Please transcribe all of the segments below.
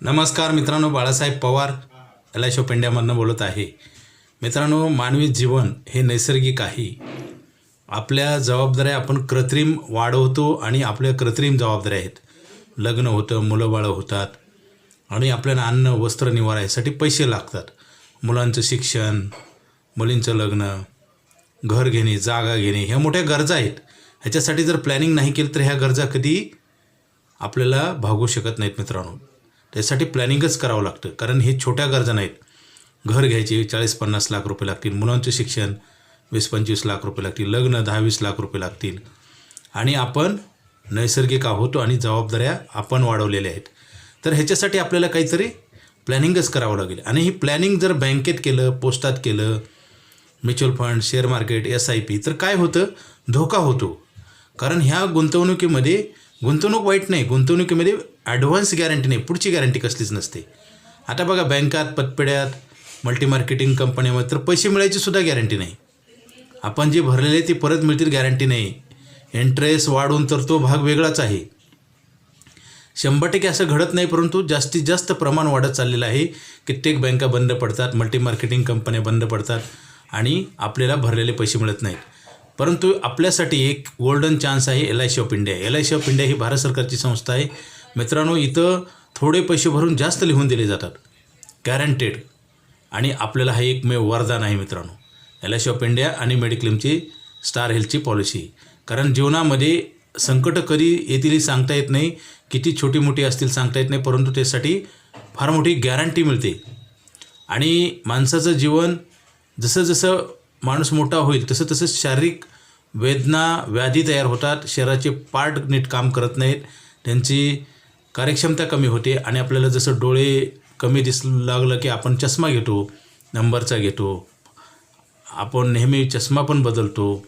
नमस्कार मित्रांनो Balasaheb Pawar L I shop इंडियामधनं बोलत आहे. मित्रांनो मानवी जीवन हे नैसर्गिक आहे. आपल्या जबाबदाऱ्या आपण कृत्रिम वाढवतो आणि आपल्या कृत्रिम जबाबदाऱ्या आहेत. लग्न होतं मुलं बाळं होतात आणि आपल्याला अन्न वस्त्र निवारा यासाठी पैसे लागतात. मुलांचं शिक्षण मुलींचं लग्न घर घेणे जागा घेणे ह्या मोठ्या गरजा आहेत. ह्याच्यासाठी जर प्लॅनिंग नाही केलं तर ह्या गरजा कधी आपल्याला भागू शकत नाहीत मित्रांनो. त्यासाठी प्लॅनिंगच करावं लागतं. कारण हे छोट्या गरजा नाहीत घर घ्यायचे चाळीस पन्नास लाख रुपये लागतील. मुलांचं शिक्षण वीस पंचवीस लाख रुपये लागतील. लग्न दहा वीस लाख रुपये लागतील. आणि आपण नैसर्गिक आहोत आणि जबाबदाऱ्या आपण वाढवलेल्या आहेत. तर ह्याच्यासाठी आपल्याला काहीतरी प्लॅनिंगच करावं लागेल. आणि ही प्लॅनिंग जर बँकेत केलं पोस्टात केलं mutual fund share market S I P तर काय होतं? धोका होतो. कारण ह्या गुंतवणुकीमध्ये गुंतवणूक वाईट नाही. गुंतवणुकीमध्ये ॲडव्हान्स गॅरंटी नाही पुढची गॅरंटी कसलीच नसते. आता बघा बँकात पतपेढ्यात मल्टी मार्केटिंग कंपन्यामध्ये तर पैसे मिळायची सुद्धा गॅरंटी नाही. आपण जे भरलेले ते परत मिळतील गॅरंटी नाही. इंटरेस्ट वाढून तर तो भाग वेगळाच आहे. शंभर टक्के असं घडत नाही परंतु जास्तीत जास्त प्रमाण वाढत चाललेलं आहे. कित्येक बँका बंद पडतात मल्टी मार्केटिंग कंपन्या बंद पडतात आणि आपल्याला भरलेले पैसे मिळत नाहीत. परंतु आपल्यासाठी एक गोल्डन चान्स आहे L I C of India L I C of India ही भारत सरकारची संस्था आहे. मित्रांनो इथं थोडे पैसे भरून जास्त लिहून दिले जातात. गॅरंटेड आणि आपल्याला हा एकमेव वरदान आहे मित्रांनो. L I C of India आणि मेडिक्लेमची स्टार हेल्थची पॉलिसी कारण जीवनामध्ये संकट कधी येतील हे सांगता येत नाही किती छोटी मोठी असतील सांगता येत नाही परंतु त्यासाठी फार मोठी गॅरंटी मिळते. आणि माणसाचं जीवन जसं जसं माणूस मोठा होईल तसं तसं शारीरिक वेदना व्याधी तयार होतात शरीराचे पार्ट नीट काम करत नाहीत त्यांची कार्यक्षमता कमी होते आणि आपल्याला जसं डोळे कमी दिसू लागलं की आपण चष्मा घेतो नंबरचा घेतो आपण नेहमी चष्मा पण बदलतो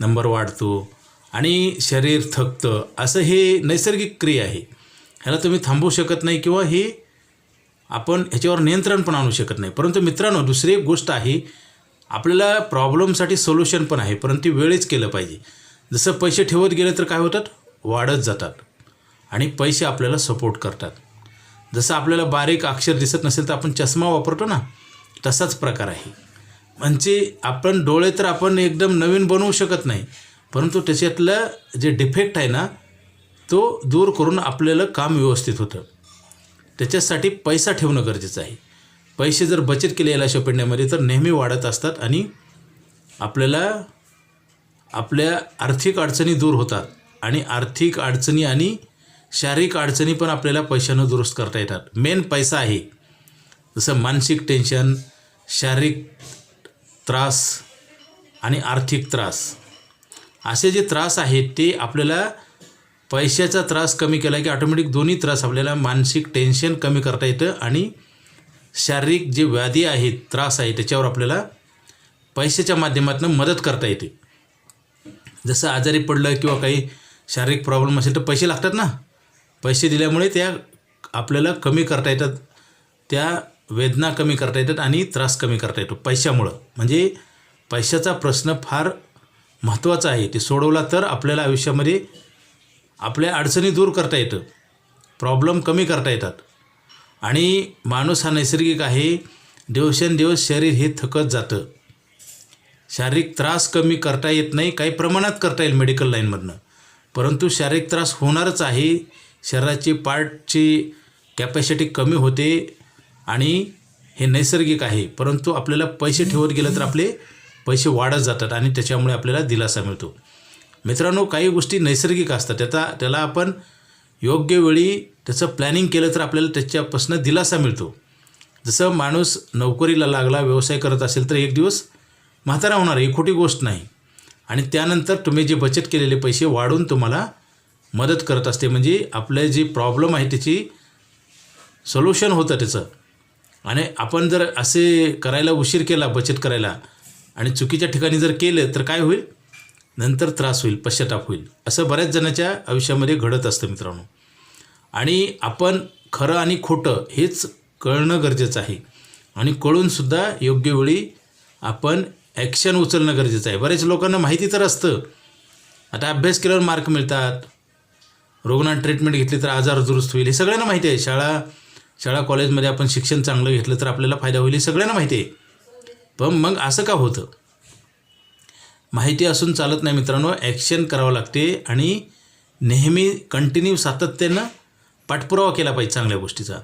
नंबर वाढतो आणि शरीर थकतं असं हे नैसर्गिक क्रिया आहे. ह्याला तुम्ही थांबवू शकत नाही किंवा हे आपण ह्याच्यावर नियंत्रण पण आणू शकत नाही. परंतु मित्रांनो दुसरी एक गोष्ट आहे आपल्याला प्रॉब्लेमसाठी सोल्युशन पण आहे परंतु वेळेच केलं पाहिजे. जसं पैसे ठेवत गेले तर काय होतात? वाढत जातात. आणि पैसे आपल्याला सपोर्ट करतात. जसं आपल्याला बारीक अक्षर दिसत नसेल तर आपण चष्मा वापरतो ना तसाच प्रकार आहे. म्हणजे आपण डोळे तर आपण एकदम नवीन बनवू शकत नाही परंतु त्याच्यातलं जे डिफेक्ट आहे ना तो दूर करून आपल्याला काम व्यवस्थित होतं. त्याच्यासाठी पैसा ठेवणं गरजेचं आहे. पैसे जर बचत केले याला शोपेंड्यामध्ये तर नेहमी वाढत असतात आणि आपल्याला आपल्या आर्थिक अडचणी दूर होतात. आणि आर्थिक अडचणी आणि शारीरिक अडचणी पण आपल्याला पैशानं दुरुस्त करता येतात. मेन पैसा आहे. जसं मानसिक टेन्शन शारीरिक त्रास आणि आर्थिक त्रास. असे जे त्रास आहेत ते आपल्याला पैशाचा त्रास कमी केला की ऑटोमॅटिक दोन्ही त्रास आपल्याला मानसिक टेन्शन कमी करता येतं आणि शारीरिक जे व्याधी आहेत त्रास आहे त्याच्यावर आपल्याला पैशाच्या माध्यमातून मदत करता येते. जसं आजारी पडलं किंवा काही शारीरिक प्रॉब्लेम असेल तर पैसे लागतात ना? पैसे दिल्यामुळे त्या आपल्याला कमी करता येतात त्या वेदना कमी करता येतात आणि त्रास कमी करता येतो पैशामुळं. म्हणजे पैशाचा प्रश्न फार महत्त्वाचा आहे. ते सोडवला तर आपल्याला आयुष्यामध्ये आपल्या अडचणी दूर करता येतं. प्रॉब्लेम कमी करता येतात. आणि माणूस हा नैसर्गिक आहे. दिवसेंदिवस शरीर हे थकत जातं. शारीरिक त्रास कमी करता येत नाही. काही प्रमाणात करता येईल मेडिकल लाईनमधनं. परंतु शारीरिक त्रास होणारच आहे. शरीराची पार्टची कॅपॅसिटी कमी होते आणि हे नैसर्गिक आहे. परंतु आपल्याला पैसे ठेवत गेलं तर आपले पैसे वाढत जातात आणि त्याच्यामुळे आपल्याला दिलासा मिळतो. मित्रांनो काही गोष्टी नैसर्गिक असतात. त्याचा त्याला आपण योग्य वेळी त्याचं प्लॅनिंग केलं तर आपल्याला त्याच्यापासून दिलासा मिळतो. जसं माणूस नोकरीला लागला व्यवसाय करत असेल तर एक दिवस म्हातारा होणार ही खोटी गोष्ट नाही. आणि त्यानंतर तुम्ही जे बचत केलेले पैसे वाढून तुम्हाला मदत करत असते. म्हणजे आपले जे प्रॉब्लेम आहे त्याची सोल्युशन होतं त्याचं. आणि आपण जर असे करायला उशीर केला बचत करायला आणि चुकीच्या ठिकाणी जर केलं तर काय होईल? नंतर त्रास होईल पश्चाताप होईल. असं बऱ्याच जणांच्या आयुष्यामध्ये घडत असतं मित्रांनो. आणि आपण खरं आणि खोटं हेच कळणं गरजेचं आहे. आणि कळूनसुद्धा योग्य वेळी आपण ॲक्शन उचलणं गरजेचं आहे. बऱ्याच लोकांना माहिती तर असतं. आता अभ्यास केल्यावर मार्क मिळतात. रुग्णांना ट्रीटमेंट घेतली तर आजार दुरुस्त होईल हे सगळ्यांना माहिती आहे. शाळा शाळा कॉलेजमध्ये आपण शिक्षण चांगलं घेतलं तर आपल्याला फायदा होईल हे सगळ्यांना माहिती आहे. पण मग असं का होतं? माहिती असून चालत नाही मित्रांनो ॲक्शन करावं लागते आणि नेहमी कंटिन्यू सातत्यानं पाठपुरावा केला पाहिजे चांगल्या गोष्टीचा.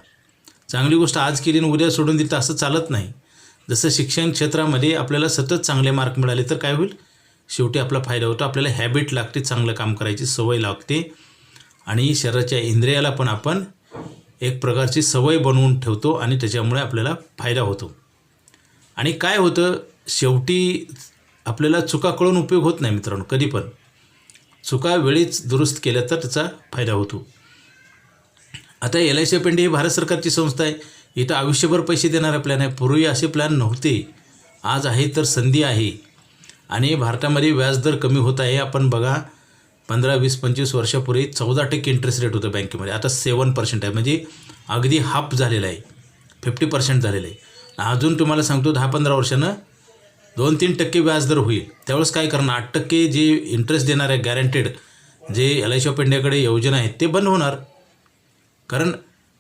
चांगली गोष्ट आज केली आणि उद्या सोडून दिली तर असं चालत नाही. जसं शिक्षण क्षेत्रामध्ये आपल्याला सतत चांगले मार्क मिळाले तर काय होईल? शेवटी आपला फायदा होतो आपल्याला हॅबिट लागते चांगलं काम करायची सवय लागते. आणि शरीराच्या इंद्रियाला पण आपण एक प्रकारची सवय बनवून ठेवतो आणि त्याच्यामुळे आपल्याला फायदा होतो. आणि काय होतं शेवटी आपल्याला चुका कळून उपयोग होत नाही मित्रांनो कधी पण. चुका वेळीच दुरुस्त केल्या तर त्याचा फायदा होतो. आता एल आय सी पेंडी ही भारत सरकारची संस्था आहे. इथं आयुष्यभर पैसे देणारा प्लॅन आहे. पूर्वी असे प्लॅन नव्हते. आज आहे तर संधी आहे. आणि भारतामध्ये व्याजदर कमी होत आहे. आपण बघा पंधरा वीस पंचवीस वर्षापूर्वी चौदा टक्के इंटरेस्ट रेट होतं बँकेमध्ये आता सेवन पर्सेंट आहे. म्हणजे अगदी हाफ झालेला आहे. फिफ्टी पर्सेंट झालेलं आहे. अजून तुम्हाला सांगतो दहा पंधरा वर्षानं दोन तीन टक्के व्याजदर होईल. त्यावेळेस काय करणार? आठ टक्के जे इंटरेस्ट देणार आहे गॅरंटेड जे एल आय सी ऑफ इंडियाकडे योजना आहेत ते बंद होणार. कारण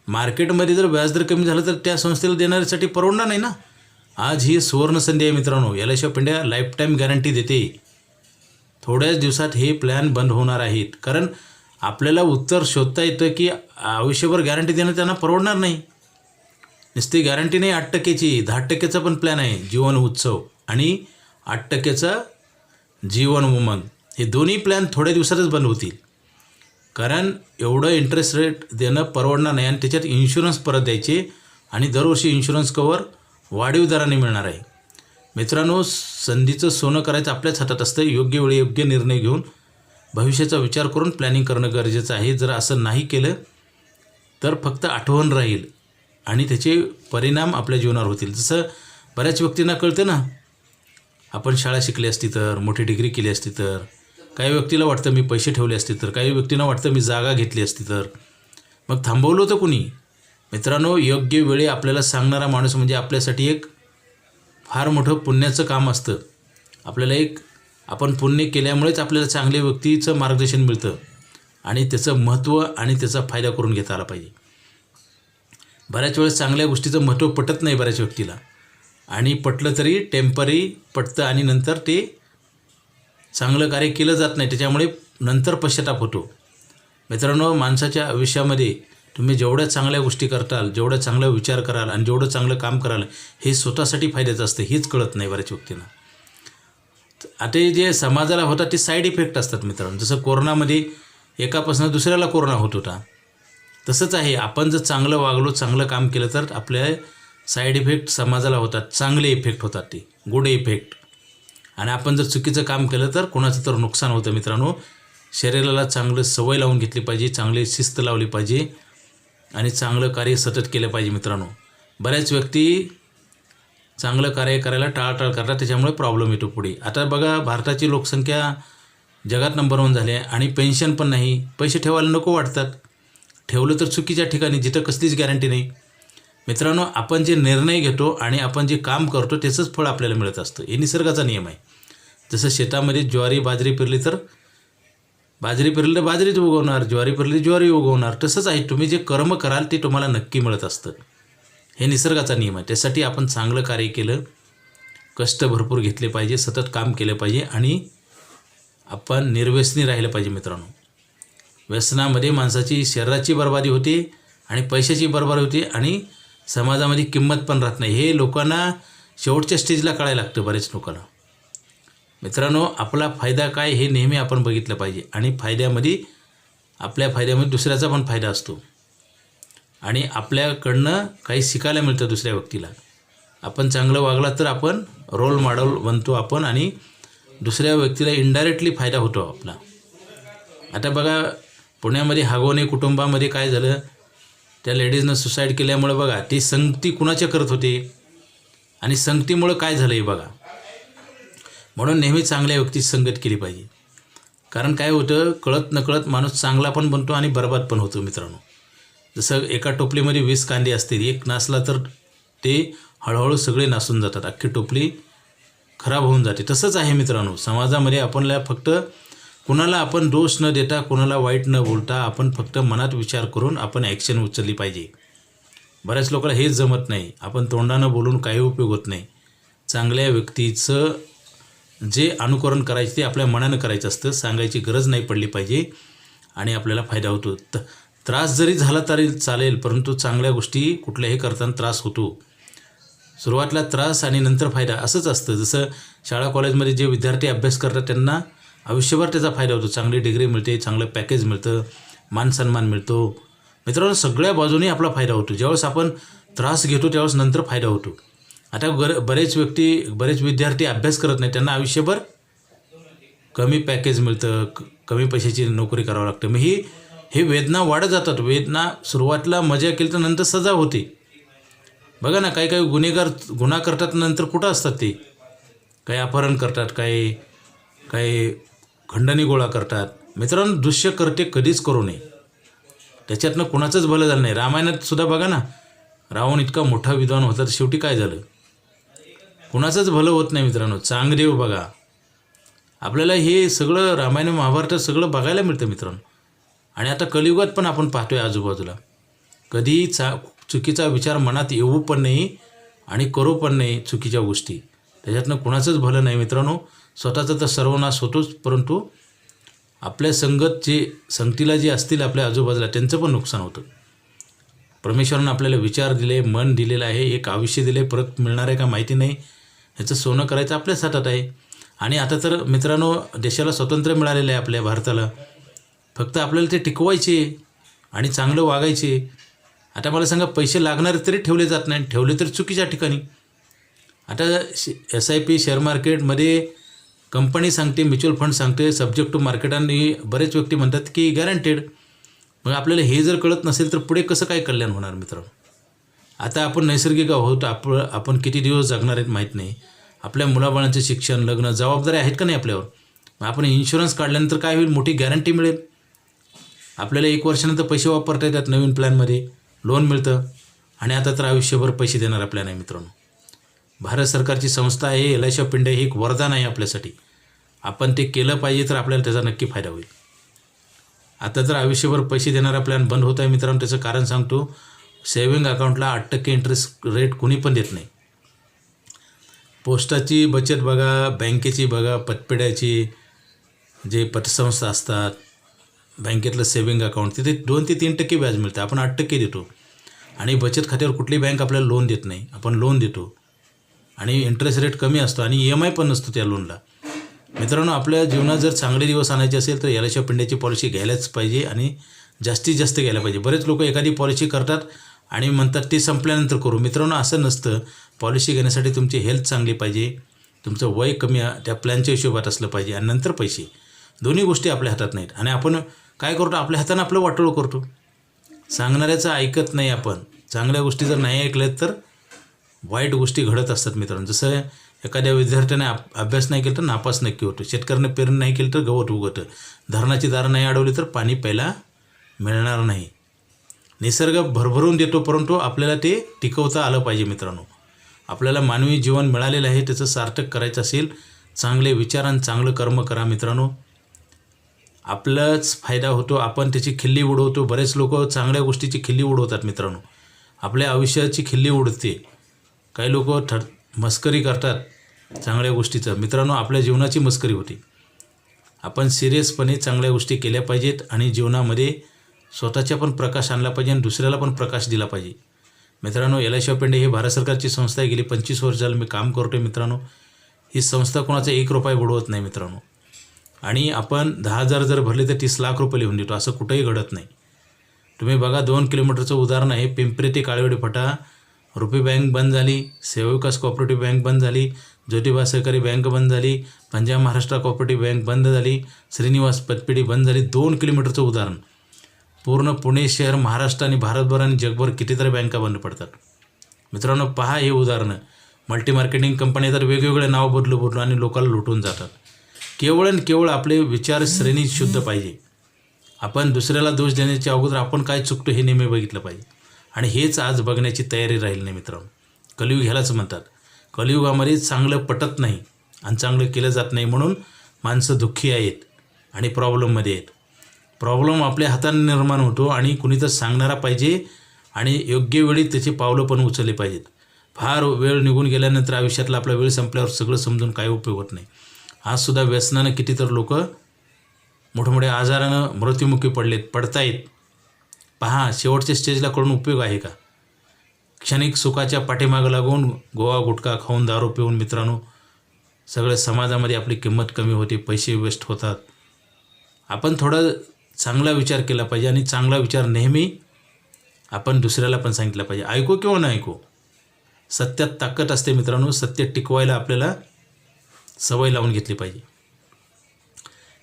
मार्केटमध्ये जर व्याजदर कमी झालं तर त्या संस्थेला देणाऱ्यासाठी परवडणार नाही ना. आज ही सुवर्ण संधी आहे मित्रांनो. L I C of India life time guarantee देते. थोड्याच दिवसात हे प्लॅन बंद होणार आहेत. कारण आपल्याला उत्तर शोधता येतं की आयुष्यभर गॅरंटी देणं त्यांना परवडणार नाही. नुसती गॅरंटी नाही आठ टक्क्याची दहा टक्क्याचा पण प्लॅन आहे जीवन उत्सव. आणि आठ टक्केचा जीवन उमंग हे दोन्ही प्लॅन थोड्या दिवसातच बंद होतील. कारण एवढं इंटरेस्ट रेट देणं परवडणार नाही आणि त्याच्यात इन्शुरन्स परत द्यायचे आणि दरवर्षी इन्शुरन्स कवर वाढीव दराने मिळणार आहे. मित्रांनो संधीचं सोनं करायचं आपल्याच हातात असतं. योग्य वेळी योग्य निर्णय घेऊन भविष्याचा विचार करून प्लॅनिंग करणं गरजेचं आहे. जर असं नाही केलं तर फक्त आठवण राहील आणि त्याचे परिणाम आपल्या जीवनावर होतील. जसं बऱ्याच व्यक्तींना कळतं ना आपण शाळा शिकली असती तर मोठी डिग्री केली असती तर काही व्यक्तीला वाटतं मी पैसे ठेवले असते तर काही व्यक्तींना वाटतं मी जागा घेतली असती तर. मग थांबवलं होतं कुणी? मित्रांनो योग्य वेळी आपल्याला सांगणारा माणूस म्हणजे आपल्यासाठी एक फार मोठं पुण्याचं काम असतं. आपल्याला एक आपण पुण्य केल्यामुळेच आपल्याला चांगल्या व्यक्तीचं मार्गदर्शन मिळतं. आणि त्याचं महत्त्व आणि त्याचा फायदा करून घेता आला पाहिजे. बऱ्याच वेळेस चांगल्या गोष्टीचं महत्त्व पटत नाही बऱ्याच व्यक्तीला. आणि पटलं तरी टेंपररी पटतं आणि नंतर ते चांगलं कार्य केलं जात नाही. त्याच्यामुळे नंतर पश्चाताप होतो. मित्रांनो माणसाच्या आयुष्यामध्ये तुम्ही जेवढ्या चांगल्या गोष्टी करताल जेवढ्या चांगला विचार कराल आणि जेवढं चांगलं काम कराल हे स्वतःसाठी फायद्याचं असतं हेच कळत नाही बऱ्याच व्यक्तींना. आता हे जे समाजाला होतात ते साईड इफेक्ट असतात मित्रांनो. जसं कोरोनामध्ये एकापासून दुसऱ्याला कोरोना होत होता. तसंच आहे आपण जर चांगलं वागलो चांगलं काम केलं तर आपल्या साईड इफेक्ट समाजाला होतात चांगले इफेक्ट होतात ते गुड इफेक्ट आणि आपण जर चुकीचं काम केलं तर कोणाचं तर नुकसान होतं मित्रांनो. शरीराला चांगलं सवय लावून घेतली पाहिजे चांगली शिस्त लावली पाहिजे. आणि चांगलं कार्य सतत केलं पाहिजे मित्रांनो. बऱ्याच व्यक्ती चांगलं कार्य करायला टाळाटाळ करतात त्याच्यामुळे प्रॉब्लेम येतो पुढे. आता बघा भारताची लोकसंख्या जगात नंबर वन झाली आहे आणि पेन्शन पण नाही. पैसे ठेवायला नको वाटतात. ठेवलं तर चुकीच्या ठिकाणी जिथं कसलीच गॅरंटी नाही. मित्रांनो आपण जे निर्णय घेतो आणि आपण जे काम करतो त्याचंच फळ आपल्याला मिळत असतं. हे निसर्गाचा नियम आहे. जसं शेतामध्ये ज्वारी बाजरी पेरली तर बाजरी पेरली तर बाजरीच उगवणार ज्वारी पेरली ज्वारी उगवणार. तसंच आहे तुम्ही जे कर्म कराल ते तुम्हाला नक्की मिळत असतं. हे निसर्गाचा नियम आहे. त्यासाठी आपण चांगलं कार्य केलं कष्ट भरपूर घेतले पाहिजे सतत काम केलं पाहिजे आणि आपण निर्व्यसनी राहिलं पाहिजे मित्रांनो. व्यसनामध्ये माणसाची शरीराची बरबादी होते आणि पैशाची बरबादी होते आणि समाजामध्ये किंमत पण राहत नाही. हे लोकांना शेवटच्या स्टेजला कळायला लागतं बरेच लोकांना. मित्रांनो आपला फायदा काय हे नेहमी आपण बघितलं पाहिजे. आणि फायद्यामध्ये आपल्या फायद्यामध्ये दुसऱ्याचा पण फायदा असतो. आणि आपल्याकडनं काही शिकायला मिळतं दुसऱ्या व्यक्तीला. आपण चांगलं वागला तर आपण रोल मॉडेल बनतो आपण आणि दुसऱ्या व्यक्तीला इनडायरेक्टली फायदा होतो आपला. आता बघा पुण्यामध्ये हागवणे कुटुंबामध्ये काय झालं? त्या लेडीजनं सुसाईड केल्यामुळं बघा ती संगती कुणाच्या करत होते? आणि संगतीमुळं काय झालं हे बघा? म्हणून नेहमी चांगल्या व्यक्तीची संगत केली पाहिजे. कारण काय होतं कळत नकळत माणूस चांगला पण बनतो आणि बरबाद पण होतो मित्रांनो. जसं एका टोपलीमध्ये वीस कांदे असतील एक नासला तर ते हळूहळू सगळे नासून जातात अख्खी टोपली खराब होऊन जाते. तसंच आहे मित्रांनो समाजामध्ये आपणला फक्त कुणाला आपण दोष न देता कुणाला वाईट न बोलता आपण फक्त मनात विचार करून आपण ॲक्शन उचलली पाहिजे. बऱ्याच लोकांना हेच जमत नाही. आपण तोंडानं बोलून काही उपयोग होत नाही. चांगल्या व्यक्तीचं जे अनुकरण करायचं ते आपल्या मनानं करायचं असतं सांगायची गरज नाही पडली पाहिजे आणि आपल्याला फायदा होतो. त त्रास जरी झाला तरी चालेल परंतु चांगल्या गोष्टी कुठल्याही करताना त्रास होतो. सुरुवातीला त्रास आणि नंतर फायदा असंच असतं. जसं शाळा कॉलेजमध्ये जे विद्यार्थी अभ्यास करतात त्यांना आयुष्यभर त्याचा फायदा होतो. चांगली डिग्री मिळते चांगलं पॅकेज मिळतं मान सन्मान मिळतो. मित्रांनो सगळ्या बाजूने आपला फायदा होतो. ज्यावेळेस आपण त्रास घेतो त्यावेळेस नंतर फायदा होतो. आता गर बरेच व्यक्ती बरेच विद्यार्थी अभ्यास करत नाही त्यांना आयुष्यभर कमी पॅकेज मिळतं क कमी पैशाची नोकरी करावं लागतं. मग ही हे वेदना वाढत जातात. वेदना सुरुवातीला मजा केली तर नंतर सजा होते. बघा ना काही काही गुन्हेगार गुन्हा करतात नंतर कुठं असतात ते? काही अपहरण करतात काही काही खंडणी गोळा करतात. मित्रांनो दृश्य करते कधीच करू नये. त्याच्यातनं कुणाचंच भलं झालं नाही. रामायणात सुद्धा बघा ना रावण इतका मोठा विद्वान होता तर शेवटी काय झालं? कुणाचंच भलं होत नाही मित्रांनो. चांगदेव बघा. आपल्याला हे सगळं रामायण महाभारत सगळं बघायला मिळतं मित्रांनो. आणि आता कलियुगात पण आपण पाहतोय आजूबाजूला. कधी चा चुकीचा विचार मनात येऊ पण नाही आणि करू पण नाही चुकीच्या गोष्टी. त्याच्यातनं कुणाचंच भलं नाही मित्रांनो. स्वतःचा तर सर्वनाश होतोच परंतु आपल्या संगत जे संगतीला जे असतील आपल्या आजूबाजूला त्यांचं पण नुकसान होतं. परमेश्वरानं आपल्याला विचार दिले मन दिलेलं आहे एक आयुष्य दिले परत मिळणार आहे का माहिती नाही. ह्याचं सोनं करायचं आपल्याच हातात आहे. आणि आता तर मित्रांनो देशाला स्वातंत्र्य मिळालेलं आहे आपल्या भारताला. फक्त आपल्याला ते टिकवायचे आणि चांगलं वागायचे. आता मला सांगा पैसे लागणारे तरी ठेवले जात नाही ठेवले तर चुकीच्या ठिकाणी. आता एस आय पी शेअर मार्केटमध्ये कंपनी सांगते म्युच्युअल फंड सांगते सब्जेक्ट टू मार्केट आणि बरेच व्यक्ती म्हणतात की गॅरंटेड मग आपल्याला हे जर कळत नसेल तर पुढे कसं काय कल्याण होणार मित्रांनो? आता आपण नैसर्गिक आहोत आप आपण किती दिवस जगणार आहेत माहीत नाही. आपल्या मुलाबाळांचे शिक्षण लग्न जबाबदारी आहेत का नाही आपल्यावर? मग आपण इन्शुरन्स काढल्यानंतर काय होईल? मोठी गॅरंटी मिळेल. आपल्याला एक वर्षानंतर पैसे वापरता येतात नवीन प्लॅनमध्ये लोन मिळतं. आणि आता तर आयुष्यभर पैसे देणार आपल्याला नाही मित्रांनो. भारत सरकारची संस्था आहे L I C of India हे एक वरदान आहे आपल्यासाठी. आपण ते केलं पाहिजे तर आपल्याला त्याचा नक्की फायदा होईल. आता तर आयुष्यभर पैसे देणारा प्लॅन बंद होत आहे मित्रांनो त्याचं कारण सांगतो. सेविंग अकाउंटला आठ टक्के इंटरेस्ट रेट कुणी पण देत नाही. पोस्टाची बचत बघा बँकेची बघा पतपेढ्याची जे पतसंस्था असतात बँकेतलं सेविंग अकाउंट तिथे दोन ते तीन टक्के व्याज मिळतं आपण आठ टक्के देतो. आणि बचत खात्यावर कुठली बँक आपल्याला लोन देत नाही आपण लोन देतो. आणि इंटरेस्ट रेट कमी असतो आणि ई एम आय पण नसतो त्या लोनला मित्रांनो आपल्या जीवनात जर चांगले दिवस आणायचे असेल तर एल पिंड्याची पॉलिसी घ्यायलाच पाहिजे आणि जास्तीत जास्त घ्यायला पाहिजे. बरेच लोक एखादी पॉलिसी करतात आणि म्हणतात ते संपल्यानंतर करू. मित्रांनो असं नसतं. पॉलिसी घेण्यासाठी तुमची हेल्थ चांगली पाहिजे. तुमचं वय कमी त्या प्लॅनच्या हिशोबात असलं पाहिजे आणि नंतर पैसे. दोन्ही गोष्टी आपल्या हातात नाहीत. आणि आपण काय करतो? आपल्या हातानं आपलं वाटोळ करतो. सांगणाऱ्याचं ऐकत नाही आपण. चांगल्या गोष्टी जर नाही ऐकल्यात तर वाईट गोष्टी घडत असतात मित्रांनो. जसं एखाद्या विद्यार्थ्याने अभ्यास नाही केला तर नापास नक्की होतो. शेतकऱ्याने पेरणी नाही केली तर गवत उगवतं. धरणाची दारं नाही अडवली तर पाणी प्यायला मिळणार नाही. निसर्ग भरभरून देतो परंतु आपल्याला ते टिकवता आलं पाहिजे मित्रांनो. आपल्याला मानवी जीवन मिळालेलं आहे त्याचं सार्थक करायचं असेल चांगले विचार आणि चांगलं कर्म करा मित्रांनो. आपलाच फायदा होतो आपण त्याची खिल्ली उडवतो. बरेच लोक चांगल्या गोष्टीची खिल्ली उडवतात मित्रांनो. आपल्या आयुष्याची खिल्ली उडते. काही लोक ठर मस्करी करतात चांगल्या गोष्टीचं. मित्रांनो आपल्या जीवनाची मस्करी होती. आपण सिरियसपणे चांगल्या गोष्टी केल्या पाहिजेत आणि जीवनामध्ये स्वतःच्या पण प्रकाश आणला पाहिजे आणि दुसऱ्याला पण प्रकाश दिला पाहिजे. मित्रांनो L I C of India ही भारत सरकारची संस्था आहे. गेली पंचवीस वर्ष झालं मी काम करतो आहे मित्रांनो. ही संस्था कोणाचा एक रुपया बुडवत नाही मित्रांनो. आणि आपण दहा हजार जर भरले तर तीस लाख रुपये लिहून देतो. असं कुठंही घडत नाही. तुम्ही बघा दोन किलोमीटरचं उदाहरण आहे. पिंपरी ते काळेवाडी फटा. रुपी बँक बंद झाली. सेवविकास कॉपरेटिव्ह बँक बंद झाली. ज्योतिबा सहकारी बँक बंद झाली. पंजाब महाराष्ट्र कॉपरेटिव्ह बँक बंद झाली. श्रीनिवास पतपेढी बंद झाली. दोन किलोमीटरचं उदाहरण. पूर्ण पुणे शहर महाराष्ट्र आणि भारतभर आणि जगभर कितीतरी बँका बंद पडतात. मित्रांनो पहा हे उदाहरणं. मल्टी मार्केटिंग कंपन्या तर वेगवेगळे नाव बदलू बदलू आणि लोकांना लुटून जातात. केवळ आणि केवळ आपले विचारश्रेणी शुद्ध पाहिजे. आपण दुसऱ्याला दोष देण्याच्या अगोदर आपण काय चुकतो हे नेहमी बघितलं पाहिजे. आणि हेच आज बघण्याची तयारी राहील नाही मित्रांनो. कलियुग ह्यालाच म्हणतात. कलियुगामध्ये चांगलं पटत नाही आणि चांगलं केलं जात नाही म्हणून माणसं दुःखी आहेत आणि प्रॉब्लेममध्ये आहेत. प्रॉब्लेम आपल्या हाताने निर्माण होतो आणि कुणी तर सांगणारा पाहिजे आणि योग्य वेळी त्याची पावलं पण उचलली पाहिजेत. फार वेळ निघून गेल्यानंतर आयुष्यातला आपला वेळ संपल्यावर सगळं समजून काही उपयोग होत नाही. आजसुद्धा व्यसनानं किती तर लोक मोठमोठ्या आजारानं मृत्युमुखी पडलेत पडतायत. पहा शेवटच्या स्टेजला करून उपयोग आहे का? क्षणिक सुखाच्या पाठीमागं लागून गोवा गुटखा खाऊन दारू पिऊन मित्रांनो सगळ्या समाजामध्ये आपली किंमत कमी होते पैसे वेस्ट होतात. आपण थोडं चांगला विचार केला पाहिजे आणि चांगला विचार नेहमी आपण दुसऱ्याला पण सांगितला पाहिजे. ऐकू किंवा न ऐकू सत्यात ताकद असते मित्रांनो सत्य टिकवायला आपल्याला सवय लावून घेतली पाहिजे.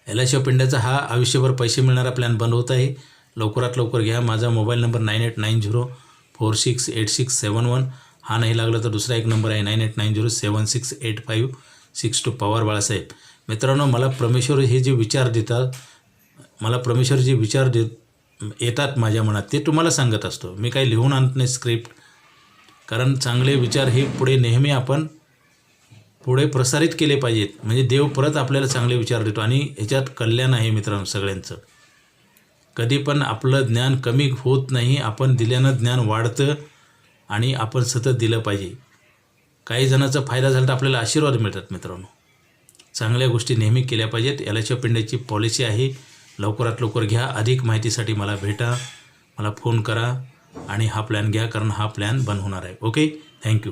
एल आय सी पिंड्याचा हा आयुष्यभर पैसे मिळणारा प्लॅन बंद होत आहे. लवकरात लवकर घ्या. माझा mobile number nine eight nine zero four six eight six seven one. हा नाही लागला तर दुसरा एक नंबर आहे nine eight nine zero seven six eight five six two Pawar Balasaheb. मित्रांनो मला परमेश्वर हे जे विचार देतात मला परमेश्वर जे विचार देत येतात माझ्या मनात ते तुम्हाला सांगत असतो. मी काही लिहून आणत नाही स्क्रिप्ट कारण चांगले विचार हे पुढे नेहमी आपण पुढे प्रसारित केले पाहिजेत. म्हणजे देव परत आपल्याला चांगले विचार देतो आणि ह्याच्यात कल्याण आहे मित्रांनो सगळ्यांचं. कधी पण आपलं ज्ञान कमी होत नाही आपण दिल्यानं ज्ञान वाढतं आणि आपण सतत दिलं पाहिजे. काही जणांचा फायदा झाला तर आपल्याला आशीर्वाद मिळतात मित्रांनो. चांगल्या गोष्टी नेहमी केल्या पाहिजेत. एल पिंड्याची पॉलिसी आहे. लवकरात लवकर घ्या. अधिक माहितीसाठी मला भेटा. मला फोन करा आणि हा प्लॅन घ्या कारण हा प्लॅन बंद होणार आहे ओके थँक्यू